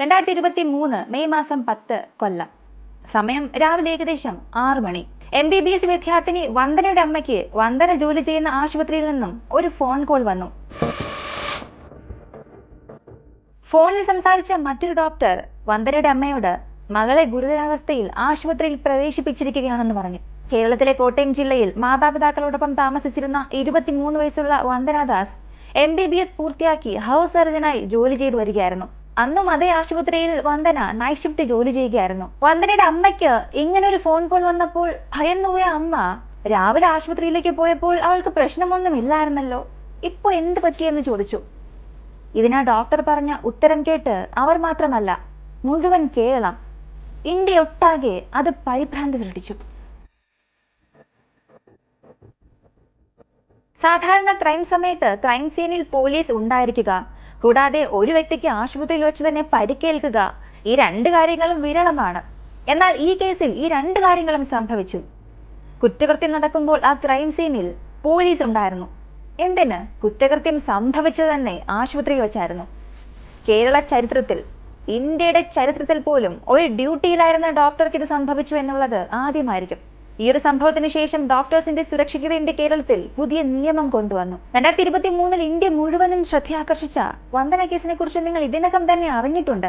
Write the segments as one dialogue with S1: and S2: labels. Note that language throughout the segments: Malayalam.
S1: രണ്ടായിരത്തി ഇരുപത്തി മൂന്ന് മെയ് മാസം പത്ത് കൊല്ലം. സമയം രാവിലെ ഏകദേശം ആറു മണി. എം ബി ബി എസ് വിദ്യാർത്ഥിനി വന്ദനയുടെ അമ്മയ്ക്ക് വന്ദന ജോലി ചെയ്യുന്ന ആശുപത്രിയിൽ നിന്നും ഒരു ഫോൺ കോൾ വന്നു. ഫോണിൽ സംസാരിച്ച മറ്റൊരു ഡോക്ടർ വന്ദനയുടെ അമ്മയോട് മകളെ ഗുരുതരാവസ്ഥയിൽ ആശുപത്രിയിൽ പ്രവേശിപ്പിച്ചിരിക്കുകയാണെന്ന് പറഞ്ഞു. കേരളത്തിലെ കോട്ടയം ജില്ലയിൽ മാതാപിതാക്കളോടൊപ്പം താമസിച്ചിരുന്ന ഇരുപത്തിമൂന്ന് വയസ്സുള്ള Vandana Das M B B S പൂർത്തിയാക്കി ഹൗസ് സർജനായി ജോലി ചെയ്തു വരികയായിരുന്നു. അന്നും അതേ ആശുപത്രിയിൽ വന്ദന നൈറ്റ് ഷിഫ്റ്റ് ജോലി ചെയ്യുകയായിരുന്നു. വന്ദനയുടെ അമ്മയ്ക്ക് ഇങ്ങനെ ഒരു ഫോൺ കോൾ വന്നപ്പോൾ ഭയന്നുപോയ അമ്മ രാവിലെ ആശുപത്രിയിലേക്ക് പോയപ്പോൾ അവൾക്ക് പ്രശ്നമൊന്നും ഇല്ലായിരുന്നല്ലോ ഇപ്പൊ എന്ത് പറ്റിയെന്ന് ചോദിച്ചു. ഇതിനാ ഡോക്ടർ പറഞ്ഞ ഉത്തരം കേട്ട് അവർ മാത്രമല്ല മുഴുവൻ കേരളം ഇന്ത്യ ഒട്ടാകെ അത് പരിഭ്രാന്തി സൃഷ്ടിച്ചു. സാധാരണ ക്രൈം സമയത്ത് ക്രൈം സീനിൽ പോലീസ് ഉണ്ടായിരിക്കുക കൂടാതെ ഒരു വ്യക്തിക്ക് ആശുപത്രിയിൽ വെച്ച് തന്നെ പരിക്കേൽക്കുക ഈ രണ്ട് കാര്യങ്ങളും വിരളമാണ്. എന്നാൽ ഈ കേസിൽ ഈ രണ്ട് കാര്യങ്ങളും സംഭവിച്ചു. കുറ്റകൃത്യം നടക്കുമ്പോൾ ആ ക്രൈം സീനിൽ പോലീസ് ഉണ്ടായിരുന്നു. എന്തിന്? കുറ്റകൃത്യം സംഭവിച്ചത് തന്നെ ആശുപത്രിയിൽ വെച്ചായിരുന്നു. കേരള ചരിത്രത്തിൽ ഇന്ത്യയുടെ ചരിത്രത്തിൽ പോലും ഒരു ഡ്യൂട്ടിയിലായിരുന്ന ഡോക്ടർക്ക് ഇത് സംഭവിച്ചു എന്നുള്ളത് ആദ്യമായിരിക്കും. ഈ ഒരു സംഭവത്തിന് ശേഷം ഡോക്ടേഴ്സിന്റെ സുരക്ഷയ്ക്ക് വേണ്ടി കേരളത്തിൽ പുതിയ നിയമം കൊണ്ടുവന്നു. രണ്ടായിരത്തി ഇരുപത്തി മൂന്നിൽ ഇന്ത്യ മുഴുവനും ശ്രദ്ധയാകർഷിച്ച വന്ദന കേസിനെ കുറിച്ച് നിങ്ങൾ ഇതിനകം തന്നെ അറിഞ്ഞിട്ടുണ്ട്.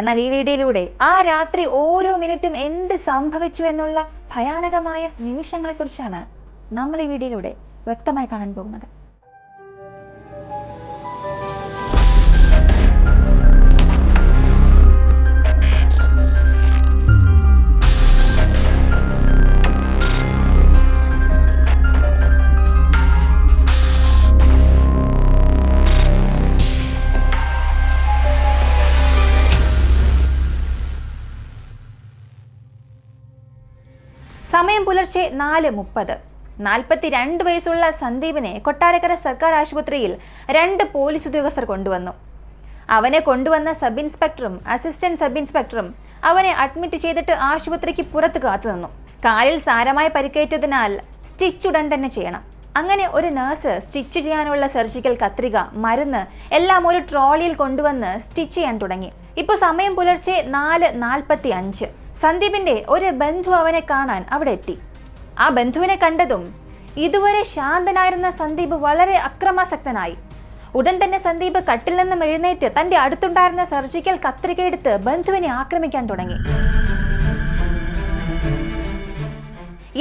S1: എന്നാൽ ഈ വീഡിയോയിലൂടെ ആ രാത്രി ഓരോ മിനിറ്റും എന്ത് സംഭവിച്ചു എന്നുള്ള ഭയാനകമായ നിമിഷങ്ങളെ കുറിച്ചാണ് നമ്മൾ ഈ വീഡിയോയിലൂടെ വ്യക്തമായി കാണാൻ പോകുന്നത്. സമയം പുലർച്ചെ നാല് മുപ്പത്. നാൽപ്പത്തി രണ്ട് വയസ്സുള്ള സന്ദീപിനെ കൊട്ടാരക്കര സർക്കാർ ആശുപത്രിയിൽ രണ്ട് പോലീസ് ഉദ്യോഗസ്ഥർ കൊണ്ടുവന്നു. അവനെ കൊണ്ടുവന്ന സബ് ഇൻസ്പെക്ടറും അസിസ്റ്റന്റ് സബ് ഇൻസ്പെക്ടറും അവനെ അഡ്മിറ്റ് ചെയ്തിട്ട് ആശുപത്രിക്ക് പുറത്ത് കാത്തുനിന്നു. കാലിൽ സാരമായി പരിക്കേറ്റതിനാൽ സ്റ്റിച്ച് ഉടൻ തന്നെ ചെയ്യണം. അങ്ങനെ ഒരു നേഴ്സ് സ്റ്റിച്ച് ചെയ്യാനുള്ള സർജിക്കൽ കത്രിക മരുന്ന് എല്ലാം ഒരു ട്രോളിയിൽ കൊണ്ടുവന്ന് സ്റ്റിച്ച് ചെയ്യാൻ തുടങ്ങി. ഇപ്പോൾ സമയം പുലർച്ചെ നാല് നാൽപ്പത്തി അഞ്ച് സന്ദീപിന്റെ ഒരു ബന്ധു അവനെ കാണാൻ അവിടെ എത്തി. ആ ബന്ധുവിനെ കണ്ടതും ഇതുവരെ ശാന്തനായിരുന്ന സന്ദീപ് വളരെ അക്രമാസക്തനായി. ഉടൻ തന്നെ സന്ദീപ് കട്ടിൽ നിന്നും എഴുന്നേറ്റ് തന്റെ അടുത്തുണ്ടായിരുന്ന സർജിക്കൽ കത്രിക എടുത്ത് ബന്ധുവിനെ ആക്രമിക്കാൻ തുടങ്ങി.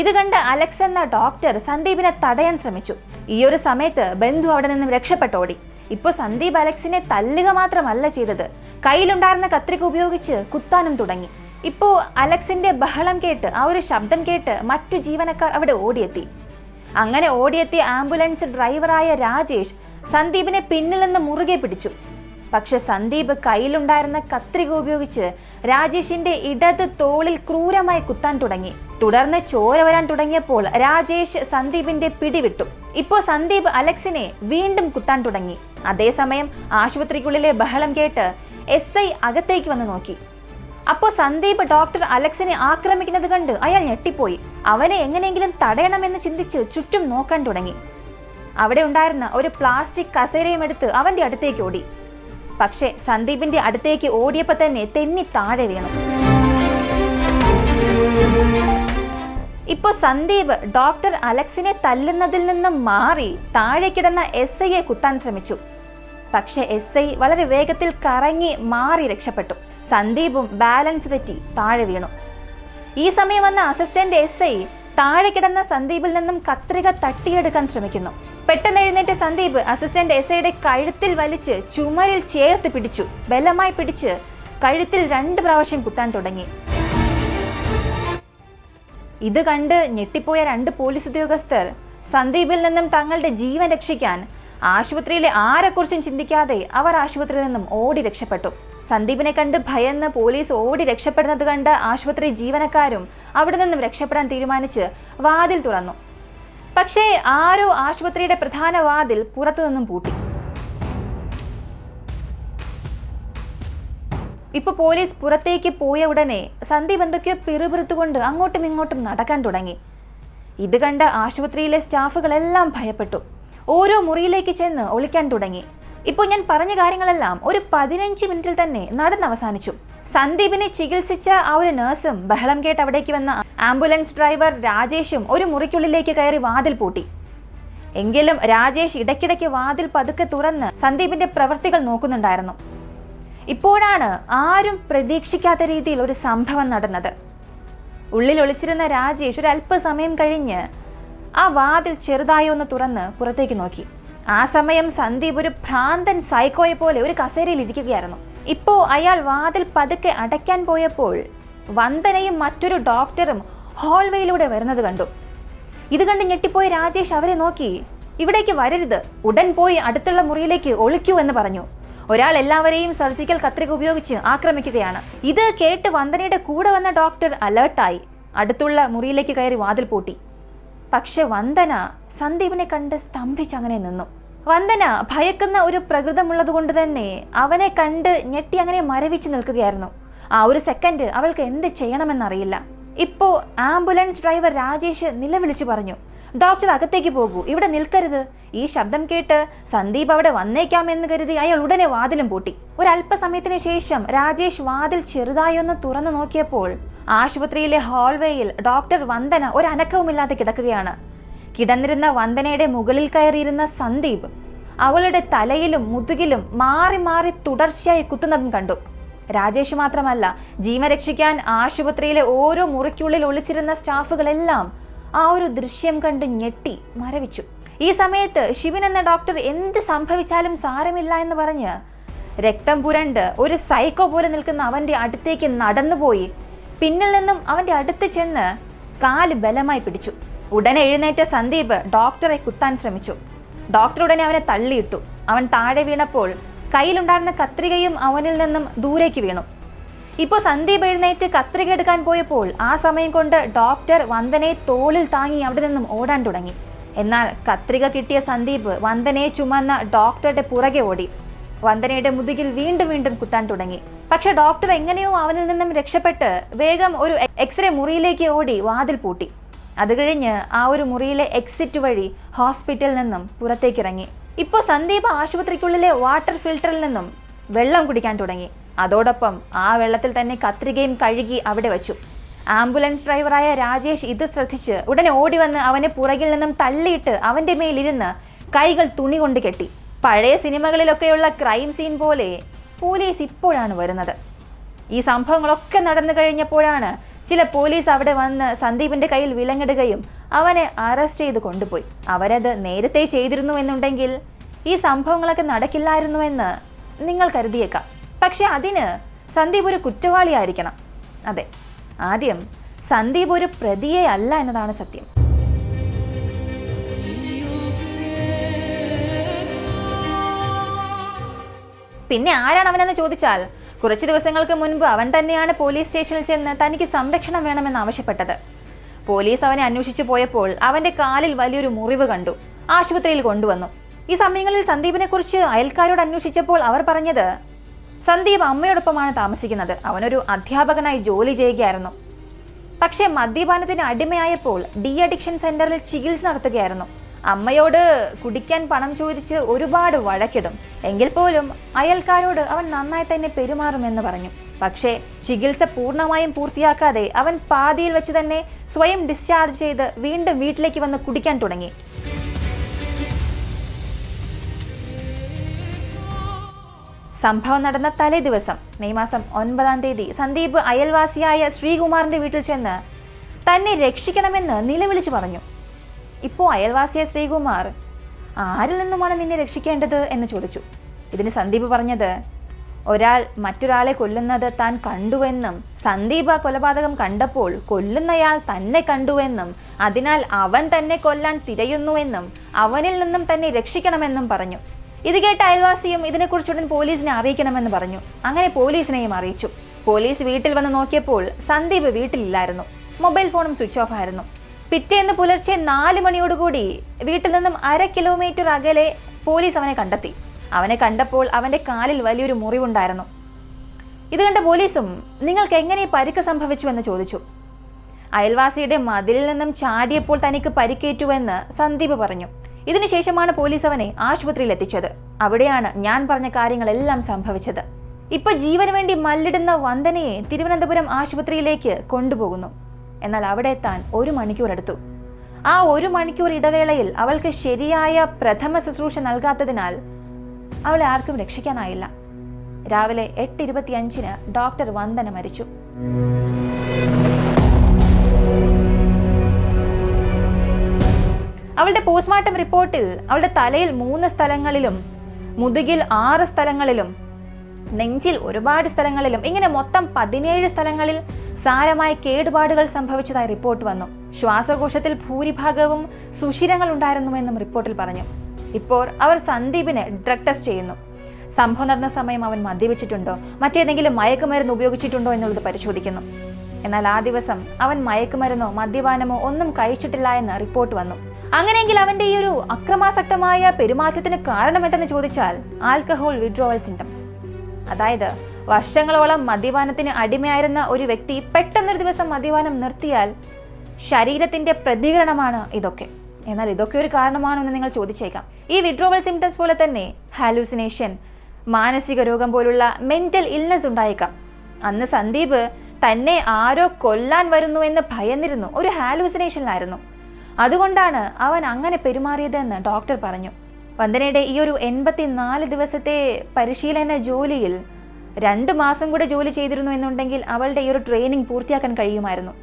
S1: ഇത് കണ്ട് അലക്സ് എന്ന ഡോക്ടർ സന്ദീപിനെ തടയാൻ ശ്രമിച്ചു. ഈ ഒരു സമയത്ത് ബന്ധു അവിടെ നിന്നും രക്ഷപ്പെട്ടോടി. ഇപ്പോൾ സന്ദീപ് അലക്സിനെ തല്ലുക മാത്രമല്ല ചെയ്തത്. കയ്യിലുണ്ടായിരുന്ന കത്രിക ഉപയോഗിച്ച് കുത്താനും തുടങ്ങി. ഇപ്പോ അലക്സിന്റെ ബഹളം കേട്ട് ആ ഒരു ശബ്ദം കേട്ട് മറ്റു ജീവനക്കാർ അവിടെ ഓടിയെത്തി. അങ്ങനെ ഓടിയെത്തിയ ആംബുലൻസ് ഡ്രൈവറായ രാജേഷ് സന്ദീപിനെ പിന്നിൽ നിന്ന് മുറുകെ പിടിച്ചു. പക്ഷെ സന്ദീപ് കയ്യിലുണ്ടായിരുന്ന കത്രിക ഉപയോഗിച്ച് രാജേഷിന്റെ ഇടത് തോളിൽ ക്രൂരമായി കുത്താൻ തുടങ്ങി. തുടർന്ന് ചോര വരാൻ തുടങ്ങിയപ്പോൾ രാജേഷ് സന്ദീപിന്റെ പിടിവിട്ടു. ഇപ്പോൾ സന്ദീപ് അലക്സിനെ വീണ്ടും കുത്താൻ തുടങ്ങി. അതേസമയം ആശുപത്രിക്കുള്ളിലെ ബഹളം കേട്ട് എസ് ഐ അകത്തേക്ക് വന്ന് നോക്കി. അപ്പോൾ സന്ദീപ് ഡോക്ടർ അലക്സിനെ ആക്രമിക്കുന്നത് കണ്ട് അയാൾ ഞെട്ടിപ്പോയി. അവനെ എങ്ങനെയെങ്കിലും തടയണമെന്ന് ചിന്തിച്ച് ചുറ്റും നോക്കാൻ തുടങ്ങി. അവിടെ ഉണ്ടായിരുന്ന ഒരു പ്ലാസ്റ്റിക് കസേരയും എടുത്ത് അവന്റെ അടുത്തേക്ക് ഓടി. പക്ഷേ സന്ദീപിന്റെ അടുത്തേക്ക് ഓടിയപ്പോൾ തന്നെ തെന്നി താഴെ വീണു. ഇപ്പോൾ സന്ദീപ് ഡോക്ടർ അലക്സിനെ തല്ലുന്നതിൽ നിന്ന് മാറി താഴെ കിടന്ന എസ് ഐയെ കുത്താൻ ശ്രമിച്ചു. പക്ഷേ എസ് ഐ വളരെ വേഗത്തിൽ കറങ്ങി മാറി രക്ഷപ്പെട്ടു. സന്ദീപും ബാലൻസ് തെറ്റി താഴെ വീണു. ഈ സമയം വന്ന അസിസ്റ്റന്റ് എസ് ഐ താഴെ കിടന്ന സന്ദീപിൽ നിന്നും കത്രിക തട്ടിയെടുക്കാൻ ശ്രമിക്കുന്നു. പെട്ടെന്ന് എഴുന്നേറ്റ് സന്ദീപ് അസിസ്റ്റന്റ് എസ് ഐയുടെ കഴുത്തിൽ വലിച്ച് ചുമരിൽ ചേർത്ത് പിടിച്ചു. ബലമായി പിടിച്ച് കഴുത്തിൽ രണ്ട് പ്രാവശ്യം കുത്താൻ തുടങ്ങി. ഇത് കണ്ട് ഞെട്ടിപ്പോയ രണ്ട് പോലീസ് ഉദ്യോഗസ്ഥർ സന്ദീപിൽ നിന്നും തങ്ങളുടെ ജീവൻ രക്ഷിക്കാൻ ആശുപത്രിയിലെ ആരെക്കുറിച്ചും ചിന്തിക്കാതെ അവർ ആശുപത്രിയിൽ നിന്നും ഓടി രക്ഷപ്പെട്ടു. സന്ദീപിനെ കണ്ട് ഭയന്ന് പോലീസ് ഓടി രക്ഷപ്പെടുന്നത് കണ്ട് ആശുപത്രി ജീവനക്കാരും അവിടെ നിന്നും രക്ഷപ്പെടാൻ തീരുമാനിച്ച് വാതിൽ തുറന്നു. പക്ഷേ ആരോ ആശുപത്രിയുടെ പ്രധാന വാതിൽ പുറത്തു നിന്നും പൂട്ടി. ഇപ്പൊ പോലീസ് പുറത്തേക്ക് പോയ ഉടനെ സന്ദീപ് എന്തൊക്കെയോ പിറുപിറുത്തുകൊണ്ട് അങ്ങോട്ടും ഇങ്ങോട്ടും നടക്കാൻ തുടങ്ങി. ഇത് കണ്ട് ആശുപത്രിയിലെ സ്റ്റാഫുകളെല്ലാം ഭയപ്പെട്ടു. ഓരോ മുറിയിലേക്ക് ചെന്ന് ഒളിക്കാൻ തുടങ്ങി. ഇപ്പോൾ ഞാൻ പറഞ്ഞ കാര്യങ്ങളെല്ലാം ഒരു പതിനഞ്ച് മിനിറ്റിൽ തന്നെ നടന്ന് അവസാനിച്ചു സന്ദീപിനെ ചികിത്സിച്ച ആ ഒരു നഴ്സും ബഹളം കേട്ട് അവിടേക്ക് വന്ന ആംബുലൻസ് ഡ്രൈവർ രാജേഷും ഒരു മുറിക്കുള്ളിലേക്ക് കയറി വാതിൽ പൂട്ടി. എങ്കിലും രാജേഷ് ഇടയ്ക്കിടയ്ക്ക് വാതിൽ പതുക്കെ തുറന്ന് സന്ദീപിന്റെ പ്രവൃത്തികൾ നോക്കുന്നുണ്ടായിരുന്നു. ഇപ്പോഴാണ് ആരും പ്രതീക്ഷിക്കാത്ത രീതിയിൽ ഒരു സംഭവം നടന്നത്. ഉള്ളിൽ ഒളിച്ചിരുന്ന രാജേഷ് ഒരു അല്പസമയം കഴിഞ്ഞ് ആ വാതിൽ ചെറുതായി ഒന്ന് തുറന്ന് പുറത്തേക്ക് നോക്കി. ആ സമയം സന്ദീപ് ഒരു ഭ്രാന്തൻ സൈക്കോയെ പോലെ ഒരു കസേരയിൽ ഇരിക്കുകയായിരുന്നു. ഇപ്പോൾ അയാൾ വാതിൽ പതുക്കെ അടയ്ക്കാൻ പോയപ്പോൾ വന്ദനയും മറ്റൊരു ഡോക്ടറും ഹോൾവേയിലൂടെ വരുന്നത് കണ്ടു. ഇത് കണ്ട് ഞെട്ടിപ്പോയ രാജേഷ് അവരെ നോക്കി. ഇവിടേക്ക് വരരുത്. ഉടൻ പോയി അടുത്തുള്ള മുറിയിലേക്ക് ഒളിക്കൂ എന്ന് പറഞ്ഞു. ഒരാൾ എല്ലാവരെയും സർജിക്കൽ കത്രിക ഉപയോഗിച്ച് ആക്രമിക്കുകയാണ്. ഇത് കേട്ട് വന്ദനയുടെ കൂടെ വന്ന ഡോക്ടർ അലേർട്ടായി അടുത്തുള്ള മുറിയിലേക്ക് കയറി വാതിൽ പൂട്ടി. പക്ഷെ വന്ദന സന്ദീപിനെ കണ്ട് സ്തംഭിച്ചങ്ങനെ നിന്നു. വന്ദന ഭയക്കുന്ന ഒരു പ്രകൃതമുള്ളത് കൊണ്ട് തന്നെ അവനെ കണ്ട് ഞെട്ടി അങ്ങനെ മരവിച്ച് നിൽക്കുകയായിരുന്നു. ആ ഒരു സെക്കൻഡ് അവൾക്ക് എന്ത് ചെയ്യണമെന്നറിയില്ല. ഇപ്പോ ആംബുലൻസ് ഡ്രൈവർ രാജേഷ് നിലവിളിച്ചു പറഞ്ഞു ഡോക്ടർ അകത്തേക്ക് പോകൂ. ഇവിടെ നിൽക്കരുത്. ഈ ശബ്ദം കേട്ട് സന്ദീപ് അവിടെ വന്നേക്കാമെന്ന് കരുതി അയാൾ ഉടനെ വാതിലും പൂട്ടി. ഒരല്പസമയത്തിന് ശേഷം രാജേഷ് വാതിൽ ചെറുതായി ഒന്ന് തുറന്നു നോക്കിയപ്പോൾ ആശുപത്രിയിലെ ഹാൾവേയിൽ ഡോക്ടർ വന്ദന ഒരനക്കവുമില്ലാതെ കിടക്കുകയാണ്. കിടന്നിരുന്ന വന്ദനയുടെ മുകളിൽ കയറിയിരുന്ന സന്ദീപ് അവളുടെ തലയിലും മുതുകിലും മാറി മാറി തുടർച്ചയായി കുത്തുന്നതും കണ്ടു. രാജേഷ് മാത്രമല്ല ജീവൻ രക്ഷിക്കാൻ ആശുപത്രിയിലെ ഓരോ മുറിക്കുള്ളിൽ ഒളിച്ചിരുന്ന സ്റ്റാഫുകളെല്ലാം ആ ഒരു ദൃശ്യം കണ്ട് ഞെട്ടി മരവിച്ചു. ഈ സമയത്ത് ശിവൻ എന്ന ഡോക്ടർ എന്ത് സംഭവിച്ചാലും സാരമില്ല എന്ന് പറഞ്ഞ് രക്തം പുരണ്ട് ഒരു സൈക്കോ പോലെ നിൽക്കുന്ന അവന്റെ അടുത്തേക്ക് നടന്നുപോയി. പിന്നിൽ നിന്നും അവന്റെ അടുത്ത് ചെന്ന് കാൽ ബലമായി പിടിച്ചു. ഉടനെ എഴുന്നേറ്റ സന്ദീപ് ഡോക്ടറെ കുത്താൻ ശ്രമിച്ചു. ഡോക്ടർ ഉടനെ അവനെ തള്ളിയിട്ടു. അവൻ താഴെ വീണപ്പോൾ കയ്യിലുണ്ടായിരുന്ന കത്രികയും അവനിൽ നിന്നും ദൂരേക്ക് വീണു. ഇപ്പോൾ സന്ദീപ് എഴുന്നേറ്റ് കത്രിക എടുക്കാൻ പോയപ്പോൾ ആ സമയം കൊണ്ട് ഡോക്ടർ വന്ദനയെ തോളിൽ താങ്ങി അവിടെ നിന്നും ഓടാൻ തുടങ്ങി. എന്നാൽ കത്രിക കിട്ടിയ സന്ദീപ് വന്ദനയെ ചുമന്ന ഡോക്ടറുടെ പുറകെ ഓടി. വന്ദനയുടെ മുതുകിൽ വീണ്ടും വീണ്ടും കുത്താൻ തുടങ്ങി. പക്ഷെ ഡോക്ടർ എങ്ങനെയോ അവനിൽ നിന്നും രക്ഷപ്പെട്ട് വേഗം ഒരു എക്സ്റേ മുറിയിലേക്ക് ഓടി വാതിൽ പൂട്ടി. അത് കഴിഞ്ഞ് ആ ഒരു മുറിയിലെ എക്സിറ്റ് വഴി ഹോസ്പിറ്റലിൽ നിന്നും പുറത്തേക്കിറങ്ങി. ഇപ്പോൾ സന്ദീപ് ആശുപത്രിക്കുള്ളിലെ വാട്ടർ ഫിൽറ്ററിൽ നിന്നും വെള്ളം കുടിക്കാൻ തുടങ്ങി. അതോടൊപ്പം ആ വെള്ളത്തിൽ തന്നെ കത്രികയും കഴുകി അവിടെ വച്ചു. ആംബുലൻസ് ഡ്രൈവറായ രാജേഷ് ഇത് ശ്രദ്ധിച്ച് ഉടനെ ഓടി വന്ന് അവനെ പുറകിൽ നിന്നും തള്ളിയിട്ട് അവന്റെ മേലിരുന്ന് കൈകൾ തുണി കൊണ്ട് കെട്ടി. പഴയ സിനിമകളിലൊക്കെയുള്ള ക്രൈം സീൻ പോലെ പോലീസ് ഇപ്പോഴാണ് വരുന്നത്. ഈ സംഭവങ്ങളൊക്കെ നടന്നു കഴിഞ്ഞപ്പോഴാണ് ചില പോലീസ് അവിടെ വന്ന് സന്ദീപിന്റെ കയ്യിൽ വിലങ്ങിടുകയും അവനെ അറസ്റ്റ് ചെയ്ത് കൊണ്ടുപോയി. അവരത് നേരത്തെ ചെയ്തിരുന്നു എന്നുണ്ടെങ്കിൽ ഈ സംഭവങ്ങളൊക്കെ നടക്കില്ലായിരുന്നുവെന്ന് നിങ്ങൾ കരുതിയേക്കാം. പക്ഷെ അതിന് സന്ദീപ് ഒരു കുറ്റവാളിയായിരിക്കണം. അതെ ആദ്യം സന്ദീപ് ഒരു പ്രതിയെ അല്ല എന്നതാണ് സത്യം. പിന്നെ ആരാണ് അവനെന്ന് ചോദിച്ചാൽ കുറച്ച് ദിവസങ്ങൾക്ക് മുൻപ് അവൻ തന്നെയാണ് പോലീസ് സ്റ്റേഷനിൽ ചെന്ന് തനിക്ക് സംരക്ഷണം വേണമെന്ന് ആവശ്യപ്പെട്ടത്. പോലീസ് അവനെ അന്വേഷിച്ചു പോയപ്പോൾ അവന്റെ കാലിൽ വലിയൊരു മുറിവ് കണ്ടു. ആശുപത്രിയിൽ കൊണ്ടുവന്നു. ഈ സമയങ്ങളിൽ സന്ദീപിനെ കുറിച്ച് അയൽക്കാരോട് അന്വേഷിച്ചപ്പോൾ അവർ പറഞ്ഞത് സന്ദീപ് അമ്മയോടൊപ്പമാണ് താമസിക്കുന്നത്. അവനൊരു അധ്യാപകനായി ജോലി ചെയ്യുകയായിരുന്നു. പക്ഷേ മദ്യപാനത്തിന് അടിമയായപ്പോൾ ഡി അഡിക്ഷൻ സെന്ററിൽ ചികിത്സ നടത്തുകയായിരുന്നു. അമ്മയോട് കുടിക്കാൻ പണം ചോദിച്ച് ഒരുപാട് വഴക്കിടും. എങ്കിൽ പോലും അയൽക്കാരോട് അവൻ നന്നായി തന്നെ പെരുമാറുമെന്ന് പറഞ്ഞു. പക്ഷേ ചികിത്സ പൂർണമായും പൂർത്തിയാക്കാതെ അവൻ പാതിയിൽ വെച്ച് തന്നെ സ്വയം ഡിസ്ചാർജ് ചെയ്ത് വീണ്ടും വീട്ടിലേക്ക് വന്ന് കുടിക്കാൻ തുടങ്ങി. സംഭവം നടന്ന തലേ ദിവസം മെയ് മാസം ഒൻപതാം തീയതി സന്ദീപ് അയൽവാസിയായ ശ്രീകുമാറിന്റെ വീട്ടിൽ ചെന്ന് തന്നെ രക്ഷിക്കണമെന്ന് നിലവിളിച്ചു പറഞ്ഞു. ഇപ്പോൾ അയൽവാസിയായ ശ്രീകുമാർ ആരിൽ നിന്നുമാണ് നിന്നെ രക്ഷിക്കേണ്ടത്? എന്ന് ചോദിച്ചു. ഇതിന് സന്ദീപ് പറഞ്ഞത് ഒരാൾ മറ്റൊരാളെ കൊല്ലുന്നത് താൻ കണ്ടുവെന്നും സന്ദീപ് ആ കൊലപാതകം കണ്ടപ്പോൾ കൊല്ലുന്നയാൾ തന്നെ കണ്ടുവെന്നും അതിനാൽ അവൻ തന്നെ കൊല്ലാൻ തിരയുന്നുവെന്നും അവനിൽ നിന്നും തന്നെ രക്ഷിക്കണമെന്നും പറഞ്ഞു. ഇത് കേട്ട അയൽവാസിയും ഇതിനെക്കുറിച്ചുടൻ പോലീസിനെ അറിയിക്കണമെന്ന് പറഞ്ഞു. അങ്ങനെ പോലീസിനെയും അറിയിച്ചു. പോലീസ് വീട്ടിൽ വന്ന് നോക്കിയപ്പോൾ സന്ദീപ് വീട്ടിലില്ലായിരുന്നു. മൊബൈൽ ഫോണും സ്വിച്ച് ഓഫ് ആയിരുന്നു പിറ്റേന്ന് പുലർച്ചെ നാല് മണിയോടുകൂടി വീട്ടിൽ നിന്നും അര കിലോമീറ്റർ അകലെ പോലീസ് അവനെ കണ്ടെത്തി. അവനെ കണ്ടപ്പോൾ അവന്റെ കാലിൽ വലിയൊരു മുറിവുണ്ടായിരുന്നു. ഇത് കണ്ട പോലീസും നിങ്ങൾക്ക് എങ്ങനെ പരിക്ക് സംഭവിച്ചു എന്ന് ചോദിച്ചു. അയൽവാസിയുടെ മതിലിൽ നിന്നും ചാടിയപ്പോൾ തനിക്ക് പരിക്കേറ്റുവെന്ന് സന്ദീപ് പറഞ്ഞു. ഇതിനുശേഷമാണ് പോലീസ് അവനെ ആശുപത്രിയിൽ എത്തിച്ചത്. അവിടെയാണ് ഞാൻ പറഞ്ഞ കാര്യങ്ങളെല്ലാം സംഭവിച്ചത്. ഇപ്പൊ ജീവന് വേണ്ടി മല്ലിടുന്ന വന്ദനയെ തിരുവനന്തപുരം ആശുപത്രിയിലേക്ക് കൊണ്ടുപോകുന്നു. എന്നാൽ അവിടെ എത്താൻ ഒരു മണിക്കൂർ എടുത്തു. ആ ഒരു മണിക്കൂർ ഇടവേളയിൽ അവൾക്ക് ശരിയായ പ്രഥമ ശുശ്രൂഷ നൽകാത്തതിനാൽ അവളെ ആർക്കും രക്ഷിക്കാനായില്ല. രാവിലെ എട്ട് ഇരുപത്തിയഞ്ചിന് ഡോക്ടർ വന്ദന മരിച്ചു. അവളുടെ പോസ്റ്റ്മോർട്ടം റിപ്പോർട്ടിൽ അവളുടെ തലയിൽ മൂന്ന് സ്ഥലങ്ങളിലും മുതുകിൽ ആറ് സ്ഥലങ്ങളിലും നെഞ്ചിൽ ഒരുപാട് സ്ഥലങ്ങളിലും ഇങ്ങനെ മൊത്തം പതിനേഴ് സ്ഥലങ്ങളിൽ സാരമായ കേടുപാടുകൾ സംഭവിച്ചതായി റിപ്പോർട്ട് വന്നു. ശ്വാസകോശത്തിൽ ഭൂരിഭാഗവും സുഷിരങ്ങൾ ഉണ്ടായിരുന്നുവെന്നും റിപ്പോർട്ടിൽ പറഞ്ഞു. ഇപ്പോൾ അവർ സന്ദീപിനെ ഡ്രഗ് ടെസ്റ്റ് ചെയ്യുന്നു. സംഭവം നടന്ന സമയം അവൻ മദ്യപിച്ചിട്ടുണ്ടോ? മറ്റേതെങ്കിലും മയക്കുമരുന്ന് ഉപയോഗിച്ചിട്ടുണ്ടോ എന്നുള്ളത് പരിശോധിക്കുന്നു. എന്നാൽ ആ ദിവസം അവൻ മയക്കുമരുന്നോ മദ്യപാനമോ ഒന്നും കഴിച്ചിട്ടില്ല എന്ന് റിപ്പോർട്ട് വന്നു. അങ്ങനെയെങ്കിൽ അവന്റെ ഈ ഒരു അക്രമാസക്തമായ പെരുമാറ്റത്തിന് കാരണം എന്തെന്ന് ചോദിച്ചാൽ ആൽക്കഹോൾ വിഡ്രോവൽ സിംറ്റംസ്. അതായത് വർഷങ്ങളോളം മദ്യപാനത്തിന് അടിമയായിരുന്ന ഒരു വ്യക്തി പെട്ടെന്നൊരു ദിവസം മദ്യപാനം നിർത്തിയാൽ ശരീരത്തിന്റെ പ്രതികരണമാണ് ഇതൊക്കെ. എന്നാൽ ഇതൊക്കെ ഒരു കാരണമാണോ എന്ന് നിങ്ങൾ ചോദിച്ചേക്കാം. ഈ വിഡ്രോവൽ സിംറ്റംസ് പോലെ തന്നെ ഹാലൂസിനേഷൻ മാനസിക രോഗം പോലുള്ള മെന്റൽ ഇൽനെസ് ഉണ്ടായേക്കാം. അന്ന് സന്ദീപ് തന്നെ ആരോ കൊല്ലാൻ വരുന്നു എന്ന് ഭയന്നിരുന്നു. ഒരു ഹാലൂസിനേഷനിലായിരുന്നു അതുകൊണ്ടാണ് അവൻ അങ്ങനെ പെരുമാറിയതെന്ന് ഡോക്ടർ പറഞ്ഞു. വന്ദനയുടെ ഈ ഒരു എൺപത്തിനാല് ദിവസത്തെ പരിശീലന ജോലിയിൽ രണ്ട് മാസം കൂടെ ജോലി ചെയ്തിരുന്നു എന്നുണ്ടെങ്കിൽ അവളുടെ ഈ ഒരു ട്രെയിനിങ് പൂർത്തിയാക്കാൻ കഴിയുമായിരുന്നു.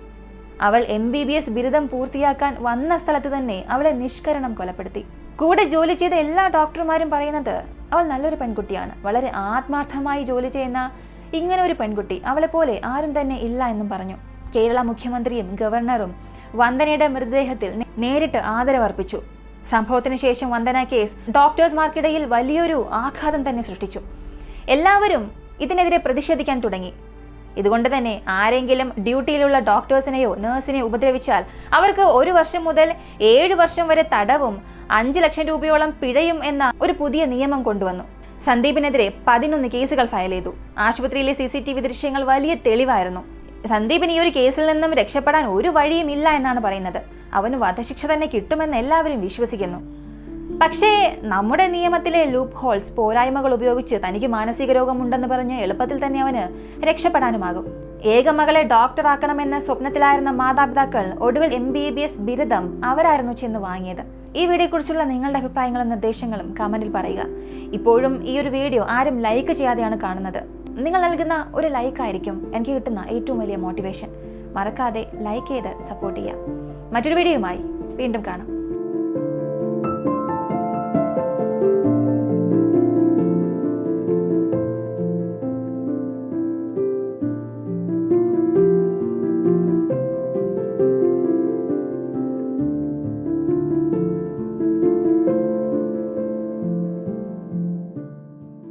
S1: അവൾ എം ബി ബി എസ് ബിരുദം പൂർത്തിയാക്കാൻ വന്ന സ്ഥലത്ത് തന്നെ അവളെ നിഷ്കരണം കൊലപ്പെടുത്തി. കൂടെ ജോലി ചെയ്ത എല്ലാ ഡോക്ടർമാരും പറയുന്നത് അവൾ നല്ലൊരു പെൺകുട്ടിയാണ്. വളരെ ആത്മാർത്ഥമായി ജോലി ചെയ്യുന്ന ഇങ്ങനെ ഒരു പെൺകുട്ടി അവളെ പോലെ ആരും തന്നെ ഇല്ല എന്നും പറഞ്ഞു. കേരള മുഖ്യമന്ത്രിയും ഗവർണറും വന്ദനയുടെ മൃതദേഹത്തിൽ നേരിട്ട് ആദരവർപ്പിച്ചു. സംഭവത്തിന് ശേഷം വന്ദന കേസ് ഡോക്ടേഴ്സ്മാർക്കിടയിൽ വലിയൊരു ആഘാതം തന്നെ സൃഷ്ടിച്ചു. എല്ലാവരും ഇതിനെതിരെ പ്രതിഷേധിക്കാൻ തുടങ്ങി. ഇതുകൊണ്ട് തന്നെ ആരെങ്കിലും ഡ്യൂട്ടിയിലുള്ള ഡോക്ടേഴ്സിനെയോ നഴ്സിനെയോ ഉപദ്രവിച്ചാൽ അവർക്ക് ഒരു വർഷം മുതൽ ഏഴ് വർഷം വരെ തടവും അഞ്ച് ലക്ഷം രൂപയോളം പിഴയും എന്ന ഒരു പുതിയ നിയമം കൊണ്ടുവന്നു. സന്ദീപിനെതിരെ പതിനൊന്ന് കേസുകൾ ഫയൽ ചെയ്തു. ആശുപത്രിയിലെ സി സി ടി വി ദൃശ്യങ്ങൾ വലിയ തെളിവായിരുന്നു. സന്ദീപിന് ഈ ഒരു കേസിൽ നിന്നും രക്ഷപ്പെടാൻ ഒരു വഴിയും ഇല്ല എന്നാണ് പറയുന്നത്. അവന് വധശിക്ഷ തന്നെ കിട്ടുമെന്ന് എല്ലാവരും വിശ്വസിക്കുന്നു. പക്ഷേ നമ്മുടെ നിയമത്തിലെ ലൂപ്പ് ഹോൾസ് പോരായ്മകൾ ഉപയോഗിച്ച് തനിക്ക് മാനസിക രോഗമുണ്ടെന്ന് പറഞ്ഞ് എളുപ്പത്തിൽ തന്നെ അവന് രക്ഷപ്പെടാനുമാകും. ഏകമകളെ ഡോക്ടറാക്കണമെന്ന സ്വപ്നത്തിലായിരുന്ന മാതാപിതാക്കൾ ഒടുവിൽ എം ബി ബി എസ് ബിരുദം അവരായിരുന്നു ചെന്ന് വാങ്ങിയത്. ഈ വീഡിയോയെക്കുറിച്ചുള്ള നിങ്ങളുടെ അഭിപ്രായങ്ങളും നിർദ്ദേശങ്ങളും കമന്റിൽ പറയുക. ഇപ്പോഴും ഈ ഒരു വീഡിയോ ആരും ലൈക്ക് ചെയ്യാതെയാണ് കാണുന്നത്. നിങ്ങൾ നൽകുന്ന ഒരു ലൈക്ക് ആയിരിക്കും എനിക്ക് കിട്ടുന്ന ഏറ്റവും വലിയ മോട്ടിവേഷൻ മറക്കാതെ ലൈക്ക് ചെയ്ത് സപ്പോർട്ട് ചെയ്യാം മറ്റൊരു വീഡിയോയുമായി വീണ്ടും കാണാം.